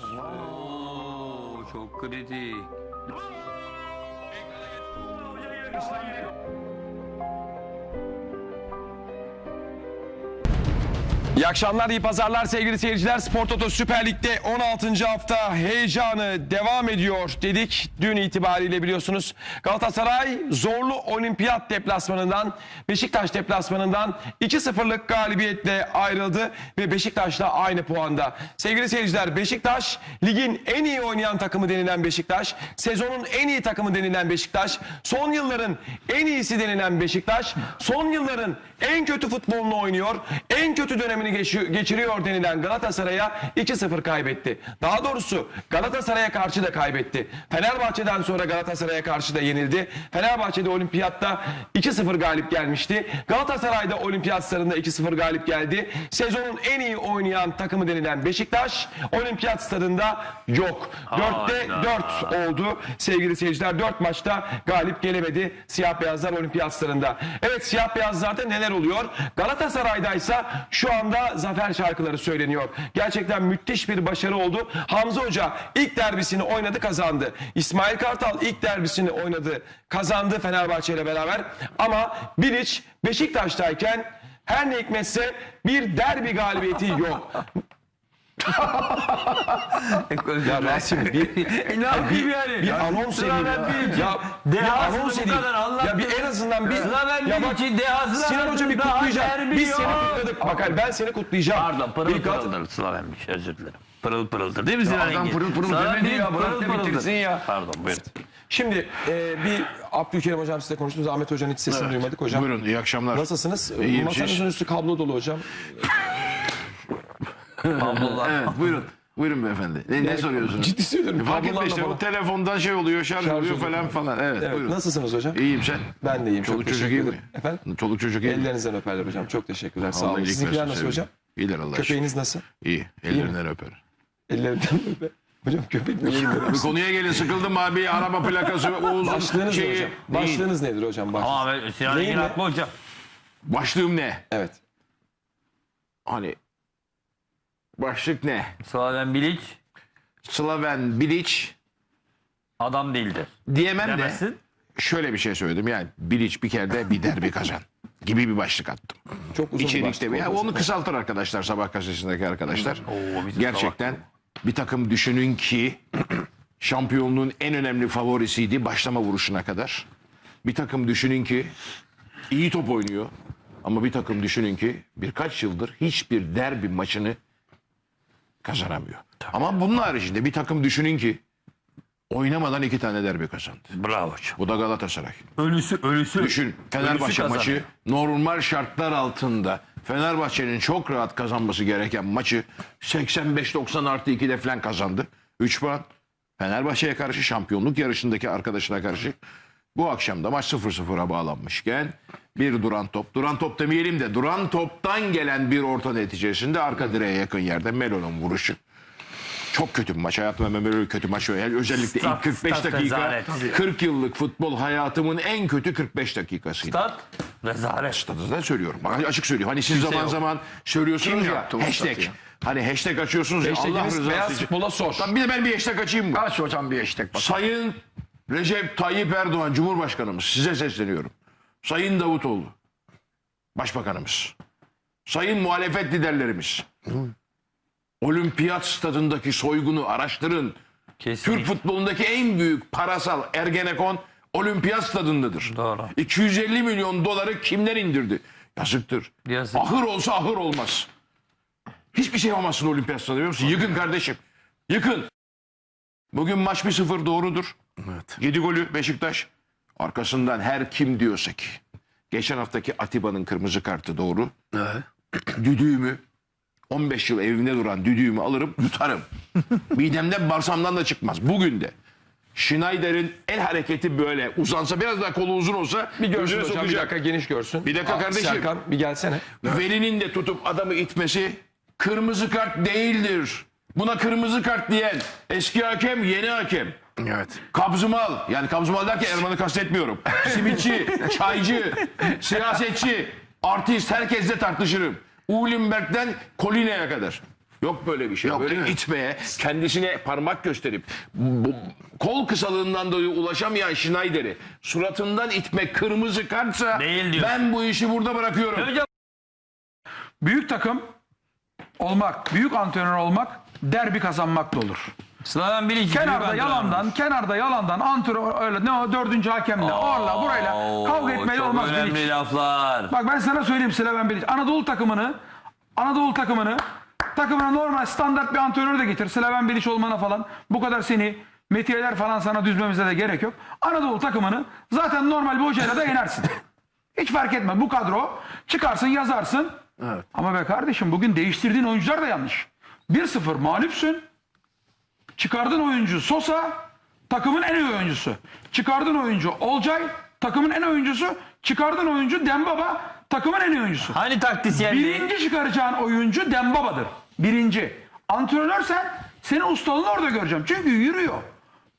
Oo, çok kritik. İyi akşamlar, iyi pazarlar sevgili seyirciler. Spor Toto Süper Lig'de 16. hafta heyecanı devam ediyor dedik. Dün itibariyle biliyorsunuz Galatasaray zorlu olimpiyat deplasmanından Beşiktaş deplasmanından 2-0'lık galibiyetle ayrıldı ve Beşiktaş'la aynı puanda. Sevgili seyirciler Beşiktaş ligin en iyi oynayan takımı denilen Beşiktaş, sezonun en iyi takımı denilen Beşiktaş, son yılların en iyisi denilen Beşiktaş, son yılların en kötü futbolunu oynuyor, en kötü dönemini geçi- geçiriyor denilen Galatasaray'a 2-0 kaybetti. Daha doğrusu Galatasaray'a karşı da kaybetti. Fenerbahçe'den sonra Galatasaray'a karşı da yenildi. Fenerbahçe'de olimpiyatta 2-0 galip gelmişti. Galatasaray'da olimpiyat stadında 2-0 galip geldi. Sezonun en iyi oynayan takımı denilen Beşiktaş olimpiyat stadında yok. 4'te 4 oldu sevgili seyirciler. 4 maçta galip gelemedi siyah beyazlar olimpiyat stadında. Evet siyah beyazlarda neler oluyor? Galatasaray'daysa şu anda zafer şarkıları söyleniyor. Gerçekten müthiş bir başarı oldu. Hamza Hoca ilk derbisini oynadı kazandı. İsmail Kartal ilk derbisini oynadı kazandı Fenerbahçe ile beraber. Ama Bilic Beşiktaş'tayken her ne hikmetse bir derbi galibiyeti yok. Ya Rasim bir, ne yapayım yani? bir anons Sıra edeyim ya. Ya bir dehasını anons bu edeyim. Ya bir en azından bir Sıra ya bak, Bilic'in dehasını Sinan Hoca bir derbi Biz seni kutladık. Bak hayır, ben seni kutlayacağım. Pardon pırıl Bir Gal- pırıldır Slavenmiş özür dilerim. Pırıl pırıldır değil mi Sinan adam Engin? pırıl pırıl Sana demedi ya, bırak pırıl da pırıldır. bitirsin ya. Pardon buyurun. Şimdi e, bir Abdülkerim hocam sizle konuştunuz. Ahmet Hoca'nın hiç sesini duymadık hocam. Buyurun iyi akşamlar. Nasılsınız? İyiyim, Masanızın üstü kablo dolu hocam. Abdullah. Evet buyurun. Buyurun beyefendi. Ne, ne soruyorsunuz? Ciddi söylüyorum. Fark etme işte o telefondan şey oluyor şarj, Şarj oluyor oluyor. falan falan. Evet, Evet, buyurun. nasılsınız hocam? İyiyim sen. Ben de iyiyim. Çoluk çok çocuk teşekkür iyi mi? ederim. Efendim? Çoluk çocuk iyi mi? Ellerinizden öperler hocam. Çok teşekkürler. Sağ Allah olun. iyilik Sizinkiler versin, nasıl sevgilim. hocam? İyiler Allah aşkına. Köpeğiniz nasıl? İyi. Ellerinden öper. Ellerinden öper. Hocam köpek niye Bir konuya gelin sıkıldım abi. Araba plakası ve Oğuz'un Başlığınız ne şeyi. hocam? Neyin? Başlığınız nedir hocam? Başlığınız. Ama ben Sinan Neyin Engin ne? hocam. Başlığım ne? Evet. Hani başlık ne? Slaven Bilic Slaven Bilic adam değildir. diyemem de Demezsin. şöyle bir şey söyledim. Yani Bilic bir kere de bir derbi kazan gibi bir başlık attım. Çok uzun bir İçerikte başlık bir. Ya oldu onu hocam. kısaltır arkadaşlar sabah gazetesindeki arkadaşlar. Oo, bizim Gerçekten bir takım düşünün ki şampiyonluğun en önemli favorisiydi başlama vuruşuna kadar. Bir takım düşünün ki iyi top oynuyor. Ama bir takım düşünün ki birkaç yıldır hiçbir derbi maçını kazanamıyor. Ama bunun haricinde bir takım düşünün ki oynamadan iki tane derbi kazandı. Bravo hocam. Bu da Galatasaray. Ölüsü ölüsü. Düşün Fenerbahçe Ölüsü maçı normal şartlar altında Fenerbahçe'nin çok rahat kazanması gereken maçı 85-90 artı 2'de falan kazandı. 3 puan. Fenerbahçe'ye karşı şampiyonluk yarışındaki arkadaşına karşı bu akşam da maç 0-0'a bağlanmışken bir duran top. Duran top demeyelim de duran toptan gelen bir orta neticesinde arka direğe yakın yerde Melo'nun vuruşu. Çok kötü bir maç. Hayatımda böyle kötü maç yani özellikle Stat- ilk 45 stat dakika rezalet. 40 yıllık futbol hayatımın en kötü 45 dakikasıydı. Stat rezalet. Stadınızda söylüyorum. Bak, açık söylüyorum. Hani siz zaman yok. zaman söylüyorsunuz Kim ya yaptı hashtag. statı ya? Hani hashtag açıyorsunuz ya Allah Hashtagimiz rızası beyaz için. futbola sor. Tabii bir de ben bir hashtag açayım mı? Aç hocam bir hashtag bak. Sayın Recep Tayyip Erdoğan Cumhurbaşkanımız size sesleniyorum. Sayın Davutoğlu Başbakanımız. Sayın muhalefet liderlerimiz. Olimpiyat stadındaki soygunu araştırın. Kesinlikle. Türk futbolundaki en büyük parasal Ergenekon olimpiyat stadındadır. Doğru. 250 milyon doları kimler indirdi? Yazıktır. Yazık. Ahır olsa ahır olmaz. Hiçbir şey yapamazsın olimpiyat stadında biliyor musun? Yıkın kardeşim. Yıkın. Bugün maç 1-0 doğrudur. Evet. 7 golü Beşiktaş. Arkasından her kim diyorsa ki. Geçen haftaki Atiba'nın kırmızı kartı doğru. Düdüğümü 15 yıl evimde duran düdüğümü alırım yutarım. Midemden bağırsamdan da çıkmaz. Bugün de. Schneider'in el hareketi böyle uzansa biraz daha kolu uzun olsa Bir görsün hocam bir sokacak. dakika geniş görsün. Bir dakika Aa, kardeşim. Serkan bir gelsene. Veli'nin de tutup adamı itmesi kırmızı kart değildir. Buna kırmızı kart diyen eski hakem yeni hakem. Evet. Kabzımal yani kabzımal derken Erman'ı kastetmiyorum. Simitçi, çaycı, siyasetçi, artist herkesle tartışırım. Ulenberg'den Koline'ye kadar. Yok böyle bir şey. Yok, böyle itmeye, kendisine parmak gösterip bu, kol kısalığından dolayı ulaşamayan Schneider'i suratından itmek kırmızı kartsa Değil diyor. ben bu işi burada bırakıyorum. Hocam Büyük takım olmak, büyük antrenör olmak derbi kazanmak da olur. Slaven Bilic Kenarda yalandan, kenarda yalandan antrenör öyle ne o dördüncü hakemle orla burayla kavga etmeli çok olmaz önemli Bilic. laflar. Bak ben sana söyleyeyim Slaven Bilic. Anadolu takımını Anadolu takımını takımına normal standart bir antrenör de getir. Slaven Bilic olmana falan bu kadar seni metiyeler falan sana düzmemize de gerek yok. Anadolu takımını zaten normal bir hocayla da yenersin. Hiç fark etmez. Bu kadro çıkarsın yazarsın. Ama be kardeşim bugün değiştirdiğin oyuncular da yanlış. 1-0 mağlupsün. Çıkardığın oyuncu Sosa takımın en iyi oyuncusu. Çıkardığın oyuncu Olcay takımın en iyi oyuncusu. Çıkardığın oyuncu Dembaba takımın en iyi oyuncusu. Hani taktisyen? Birinci çıkaracağın oyuncu Dembaba'dır. Birinci. Antrenörsen senin ustalığını orada göreceğim. Çünkü yürüyor.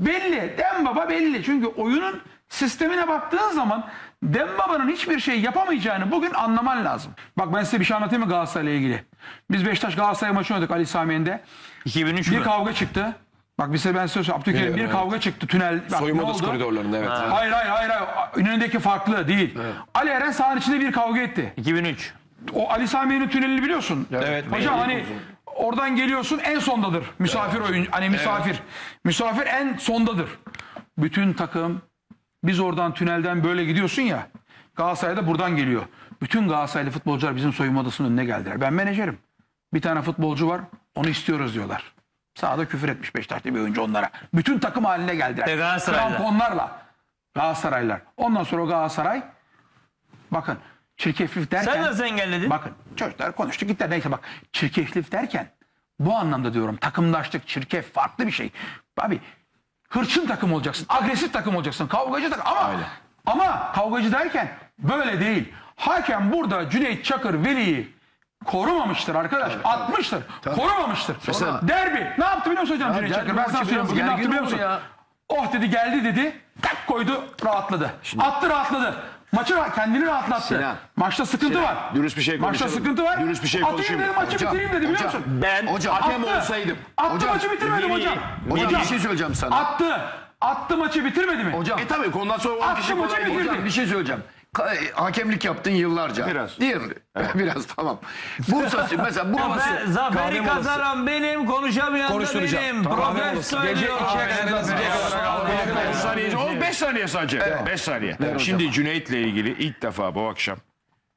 Belli. Dembaba belli. Çünkü oyunun sistemine baktığın zaman Dembaba'nın hiçbir şey yapamayacağını bugün anlaman lazım. Bak ben size bir şey anlatayım mı Galatasaray'la ilgili? Biz Beşiktaş Galatasaray maçı oynadık Ali Sami Yen'de. 2003 Bir mü? kavga çıktı. Bak bir size ben size. Abdülkerim bir kavga çıktı tünel. Bak, Soyunma odası koridorlarında evet. Hayır hayır hayır. hayır. Önündeki farklı değil. Ali Eren sahanın içinde bir kavga etti. 2003. O Ali Sami'nin tünelini biliyorsun. Evet. Hocam hani oradan geliyorsun en sondadır. Misafir oyun hani misafir. Misafir en sondadır. Bütün takım biz oradan tünelden böyle gidiyorsun ya. Galatasaray'da buradan geliyor. Bütün Galatasaraylı futbolcular bizim soyunma odasının önüne geldiler. Ben menajerim. Bir tane futbolcu var. Onu istiyoruz diyorlar. Sağda küfür etmiş Beşiktaşlı bir oyuncu onlara. Bütün takım haline geldiler. Ve Galatasaraylılar. Kramponlarla. Galatasaraylılar. Ondan sonra o Galatasaray bakın çirkeflik derken Sen nasıl engelledin? Bakın çocuklar konuştu gittiler. Neyse bak çirkeflik derken bu anlamda diyorum takımdaşlık, çirkef farklı bir şey. Abi hırçın takım olacaksın, agresif takım olacaksın, kavgacı takım ama ama kavgacı derken böyle değil. Hakem burada Cüneyt Çakır Veli'yi korumamıştır arkadaş. Atmıştır. Korumamıştır. Mesela- Derbi. Ne yaptı biliyor musun hocam Cüneyt derbi Çakır? Ben sana söyleyeyim. Bugün ne yaptı biliyor musun? ya. Oh dedi geldi dedi. Tak koydu rahatladı. Attı rahatladı. Maçı rahat- kendini rahatlattı. Sinan. Maçta sıkıntı Sinan, var. dürüst bir şey Maçta konuşalım. sıkıntı var. Dürüst bir şey Atayım konuşayım. dedi maçı Hocam, bitireyim dedi biliyor hocam, musun? Ben Hocam hakem Attı. olsaydım. Attı Hocam, maçı bitirmedi Veli- hocam. Hocam Hocam bir şey söyleyeceğim sana. attı. Attı maçı bitirmedi mi? Hocam, E tabii konudan sonra 10 Attı kişi maçı kolay bitirdi. hocam bir şey söyleyeceğim. E, hakemlik yaptın yıllarca. Biraz. Değil mi? Biraz tamam. Bursa mesela Bursa. Ben, zaferi kazanan benim, konuşamayan da benim. Profes molası. Gece söylüyor. ikiye kadar en az ikiye kadar. 5 saniye, o 5 saniye sadece. 5 saniye. Şimdi Cüneyt'le ilgili ilk defa bu akşam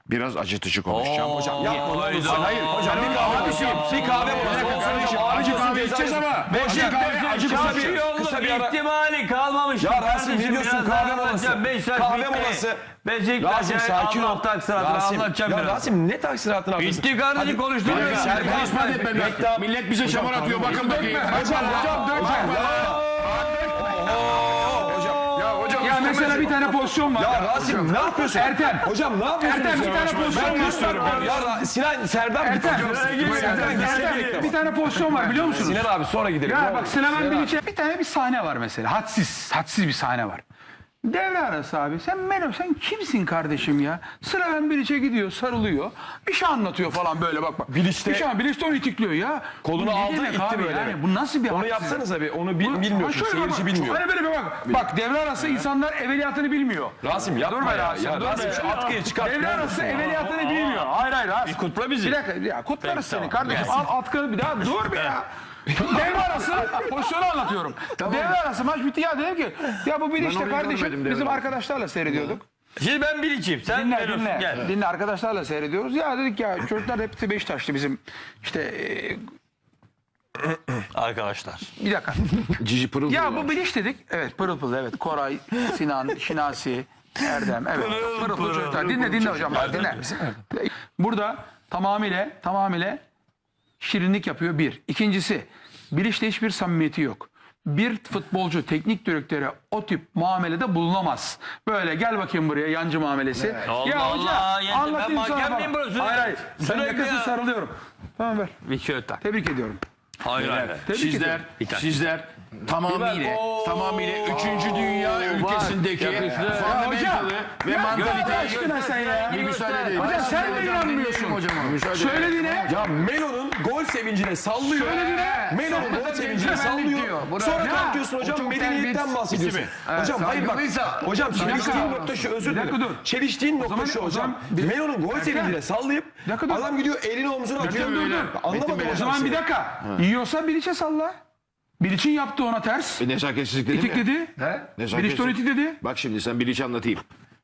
biraz acıtıcı konuşacağım. Hocam Yapma. Hayda. Hayır hocam bir kahve Bir kahve molası. Kardeşim, Acı kahve içeceğiz ama. Acı kahve, acı kısa bir, kısa bir ara. ihtimali kalmamış. Ya Rasim ne diyorsun kahve molası? Kahve molası. Beşiktaş Rasim sakin ol. Rasim, anlatacağım ya biraz. Rasim ne taksiratını anlatıyorsun? Bitti kardeşim. Hadi Serkan Konuşma etme be. Millet bize çamur atıyor. Bakın bakayım. Hocam hocam dört tane pozisyon var. Ya Rasim ne yapıyorsun? Ertem. Hocam ne yapıyorsun? Ertem bir tane pozisyon var. Ya Sinan Serdar. Ertem. Ertem, bir tane pozisyon var biliyor musunuz? Sinan abi sonra gidelim. Ya bak Süleyman Bilic'e bir tane bir sahne var mesela. Hadsiz, hadsiz bir sahne var. Devre arası abi. Sen Melo sen kimsin kardeşim ya? Süleyman Bilic'e gidiyor, sarılıyor. Bir şey anlatıyor falan böyle bak bak. Bilic'te- Bir şey Bilic'te onu itikliyor ya. Kolunu Bu ne aldı, demek itti abi böyle. Yani? Bu nasıl bir Onu hadsiz? yapsanız abi onu bil, bilmiyorsun. Ha şöyle bak, Seyirci bilmiyor. Hani böyle bir bak. Bak devre arası insanlar evveliyatını bilmiyor. Rasim yapma Dur be ya. Rasim, Ya dur Rasim be. şu atkıyı çıkart. Devre arası evveliyatını bilmiyor. Hayır hayır Rasim. Kutla bizi. Bir dakika ya kutlarız seni kardeşim. Al atkını bir daha dur bir ya. Devre arası pozisyonu anlatıyorum. Devre arası maç bitti ya dedim ki ya bu bir işte orayı kardeşim görmedim devre bizim arası. arkadaşlarla seyrediyorduk. Şimdi ben Bilic'im. Sen Dinle Melo'sun. dinle. Gel. Dinle arkadaşlarla seyrediyoruz. Ya dedik ya çocuklar hepsi Beşiktaşlı bizim işte e, Arkadaşlar. bir dakika. Cici pırıl Ya bu biliş dedik. Evet pırıl pırıl evet. Koray, Sinan, Şinasi, Erdem. Evet. Pırıl pırıl çocuklar. Dinle dinle hocam. Dinle. Burada tamamıyla tamamıyla şirinlik yapıyor bir. İkincisi bilişle hiçbir samimiyeti yok. Bir futbolcu teknik direktöre o tip muamelede bulunamaz. Böyle gel bakayım buraya yancı muamelesi. Allah Allah, yancı. anlatayım Ben sana miyim burası? Hayır hayır. Sen yakasın ya. sarılıyorum. Tamam ver. Tak. Tebrik ediyorum. Hayır hayır. Sizler, sizler tamamıyla, tamamıyla 3. dünya ülkesindeki fundamentalı ve Allah mantalite aşkına sen ya. bir müsaade edin. Hocam sen de inanmıyorsun. Hocama müsaade Söylediğine Ya Melo'nun gol sevincine sallıyor. Söylediğine Melo'nun gol sevincine sallıyor. Sonra kalkıyorsun hocam medeniyetten bahsediyorsun. Hocam hayır bak. Hocam çeliştiğin nokta şu özür Bir dilerim. Çeliştiğin nokta zaman- şu o hocam. zaman bir- Melo'nun gol sevincine sallayıp adam gidiyor elini omzuna atıyor. dur, dur. Anlamadım O hocam. zaman seni. bir dakika. Yiyorsa Bilic'e salla. Bilic'in yaptı ona ters. Bir nezaketsizlik dedim ya. İtikledi. Nezaketsizlik. Bilic itik dedi. Bak şimdi sen Bilic'i anlatayım.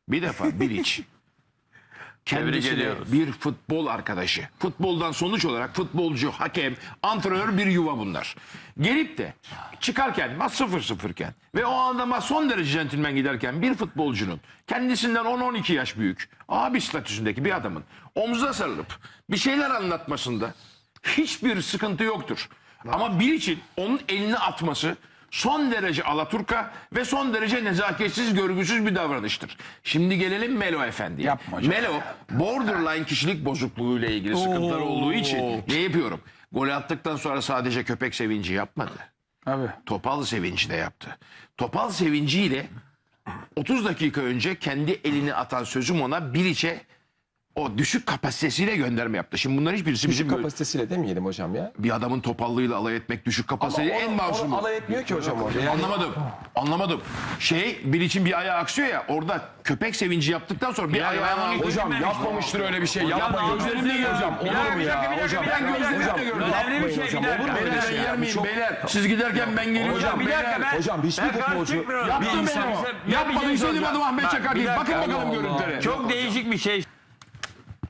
Bir defa Bilic kendisine ediyoruz. bir futbol arkadaşı. Futboldan sonuç olarak futbolcu, hakem, antrenör bir yuva bunlar. Gelip de çıkarken maç 0-0 iken ve o anda maç son derece centilmen giderken bir futbolcunun kendisinden 10-12 yaş büyük abi statüsündeki bir adamın omzuna sarılıp bir şeyler anlatmasında hiçbir sıkıntı yoktur. Ama bir için onun elini atması son derece alaturka ve son derece nezaketsiz, görgüsüz bir davranıştır. Şimdi gelelim Melo Efendi'ye. Yapma hocam. Melo borderline kişilik bozukluğuyla ilgili sıkıntıları olduğu için ne yapıyorum? Gol attıktan sonra sadece köpek sevinci yapmadı. Abi. Topal sevinci de yaptı. Topal sevinciyle 30 dakika önce kendi elini atan sözüm ona Bilic'e o düşük kapasitesiyle gönderme yaptı. Şimdi bunların hiçbirisi bizim Düşük kapasitesiyle demeyelim hocam ya. bir adamın topallığıyla alay etmek düşük kapasiteli en Onu- masumu. onu alay etmiyor ki hocam orada. Yani Anlamadım. Anlamadım. Şey bir için bir ayağı aksıyor ya orada köpek sevinci yaptıktan sonra bir ayağı Hocam yapmamıştır öyle bir şey. Yapmayın. gözlerimle. Hocam olur dakika, mu ya? dakika, bir Hocam dakika, bir dakika, hocam bir dakika. Önemli bir yapmayın şey, hocam. bir Olur mu dakika. öyle Beyler şey ya? Bu çok- beyler? Siz giderken ben geliyorum. Hocam, bir dakika ben. Hocam hiçbir ben karşı futbolcu çıkmıyorum. bir Yaptım insan ben o. Ya bir Yapmadım şey söyledim soracağım. adım Ahmet Bak, Çakar bir gibi. Bakın dakika. bakalım görüntülere. Çok değişik bir şey.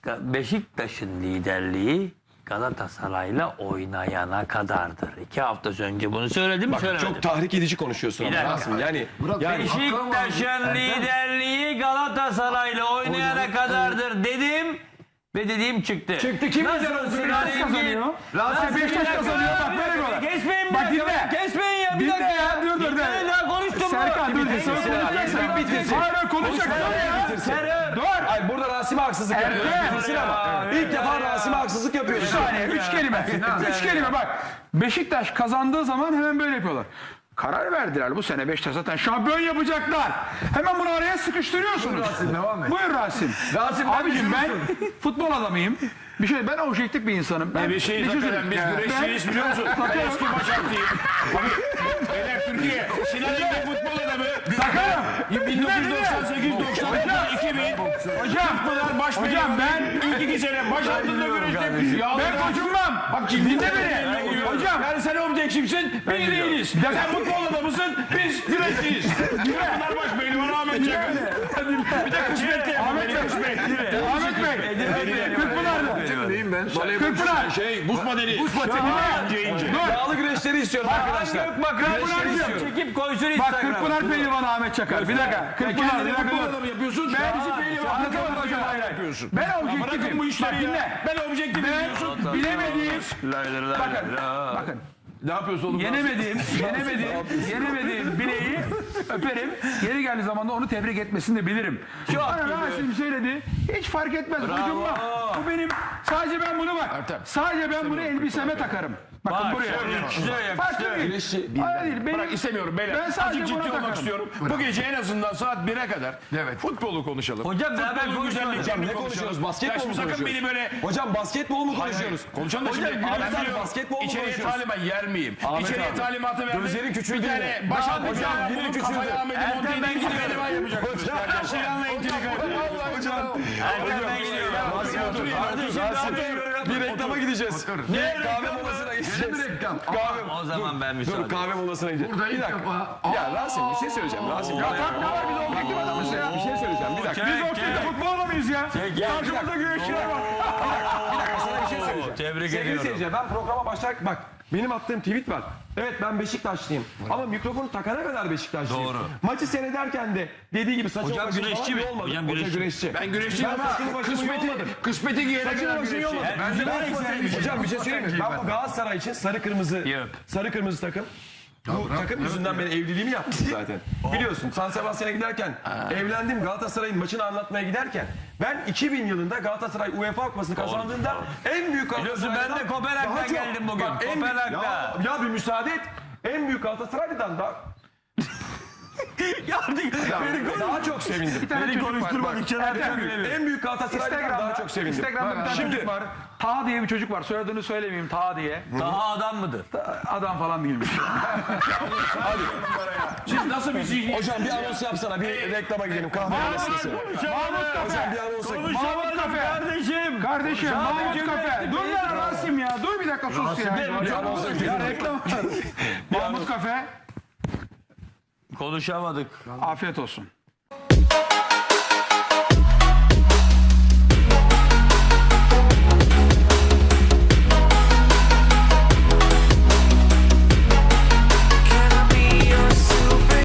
Beşiktaş'ın liderliği Galatasaray'la oynayana kadardır. İki hafta önce bunu söyledim mi söylemedim. Çok tahrik edici konuşuyorsun ama. Rasim. Yani yani Beşiktaş'ın liderliği Galatasaray'la oynayana kadardır dedim ve dediğim çıktı. Çıktı. Kim Nasıl lider oldu? Beşiktaş kazanıyor. Nasıl Beşiktaş kazanıyor. Bak böyle böyle. Kesmeyin bir Bak dinle. Kesmeyin ya bir Dinle dakika. ya, dur, dur, tane daha konuştum? Serkan dur. Serkan bitirsin. Hayır konuşacak. ya. Serkan. Dur. Hayır burada Rasim'e haksızlık yapıyorsun. Evet. Bilirsin ama ilk defa Rasim'e haksızlık Bir yapıyorsun. saniye. Üç kelime. Üç kelime bak. Beşiktaş kazandığı zaman hemen böyle yapıyorlar. Karar verdiler bu sene Beşiktaş zaten şampiyon yapacaklar. Hemen bunu araya sıkıştırıyorsunuz. Buyur Rasim. Rasim, ben Abicim ben futbol adamıyım. Bir şey ben objektif bir insanım. Ben Bir şey hakikaten biz güreşçiyiz biliyor musun? Ben eski başaklıyım. Beyler Türkiye. Sinan Engin futbol adamı. Takarım. 1998, 99, 2000. Hocam, Bunlar baş hocam ben İlk iki sene baş altında güreştim. ben kocunmam. Bak Dinle beni. Hocam Yani sen objektifsin, biz değiliz. Sen futbol adamısın, biz güreşçiyiz. Bunlar baş beyni Ahmet Çakır. Bir de kısmet de Ahmet Bey. Ahmet Bey. Kırkpınar'da. Neyim ben? Kırkpınar. Şey, buz madeni. Buz İnce ince. Yağlı güreşleri istiyorum arkadaşlar. Kırkpınar'cığım. Çekip koysun Bak Instagram'a. Kırkpınar pehlivanı Ahmet Çakar. Bir dakika. Kırkpınar. Bir dakika. yapıyorsun. Ben bizi pehlivan Yapıyorsun. Ben objektifim. bu işleri Bak ya. dinle. Ben objektifim diyorsun. Ben bilemediğim, bakın, bakın. Ne yapıyorsun oğlum? Yenemediğim, yenemediğim, yenemediğim bileği öperim. Yeri geldiği zaman da onu tebrik etmesini de bilirim. Bana Rasim söyledi. Hiç fark etmez. Ucumda. Bu benim, sadece ben bunu bak. Sadece ben bunu elbiseme takarım. Bakın Bak, buraya. yakıştı, yakıştı. değil. Güreşçi Hayır değil. Benim, Bırak istemiyorum beyler. Ben sadece Azıcık ciddi olmak takarım. istiyorum. Bu gece en azından saat 1'e kadar Evet. futbolu konuşalım. Hocam beraber konuşalım. güzelliklerini Ne konuşuyoruz? Basketbol mu sakın konuşuyoruz? beni böyle Hocam basketbol mu konuşuyoruz? Konuşalım da şimdi Hocam, basketbol mu İçeriye konuşuyoruz? talimat yer miyim? İçeriye talimatı vermek. Gözleri küçüldü Bir tane yine. baş Hocam, hocam, kafaya küçüldü. Ertem ben gidiyorum. yapacaksınız. Sinan'la intikam. Hocam Erken ben gidiyorum. Bir reklama gideceğiz. Ne kahve molasına gideceğiz. reklam. Kahve. O zaman ben müsaade. Dur kahve molasına gideceğiz. Burada Bir ilk defa. Ya Rasim bir şey söyleyeceğim. Rasim. Ya Tak ne var biz objektif adamız ya. bir şey söyleyeceğim. Bir dakika. Biz objektif futbol adamıyız ya. Karşımızda güreşçiler var. Bir dakika sana bir şey söyleyeceğim. Tebrik Sevgili ediyorum. seyirciler ben programa başlarken bak benim attığım tweet var. Evet ben Beşiktaşlıyım. Ama mikrofonu takana kadar Beşiktaşlıyım. Doğru. Maçı seyrederken de dediği gibi saçım Hocam başım güreşçi falan mi? olmadı. Hocam Hoca güreşçi. güreşçi. Ben güreşçiyim Ben ama başımı kısmeti, kısmeti giyene Saçını kadar başımı güreşçiyim. yollamadım. Ben Ben Hocam bir şey söyleyeyim mi? Ben bu Galatasaray için sarı kırmızı sarı kırmızı takım Bu takım yüzünden ben evliliğimi yaptım zaten. Biliyorsun San Sebastian'a giderken evlendim Galatasaray'ın maçını anlatmaya giderken ben 2000 yılında Galatasaray UEFA Kupası'nı kazandığında en büyük Biliyorsun ben Galatasaray'dan de Kopenhag'dan daha çok- geldim bugün. En büyük- Kopenhag'da. Ya, ya bir müsaade et. En büyük Galatasaray'dan da daha çok sevindim. Bir tane Beni Bak, Kenan Ertem Bey. Bey. En büyük Galatasaray'dan daha çok sevindim. Instagram'da bir tane Şimdi çocuk var. Taha diye bir çocuk var. Soyadını söylemeyeyim Taha diye. Daha adam mıdır? Adam falan değilmiş. Siz nasıl bir zihniyet? hocam bir anons yapsana bir reklama gidelim kahve arasında. Mahmut Kafe. Hocam bir anons yap. Mahmut Kafe. Kardeşim. Kardeşim Mahmut Kafe. Dur lan Rasim ya. Dur bir dakika sus ya. Ya, çok Ya reklam. Mahmut Kafe. Konuşamadık. Afiyet olsun.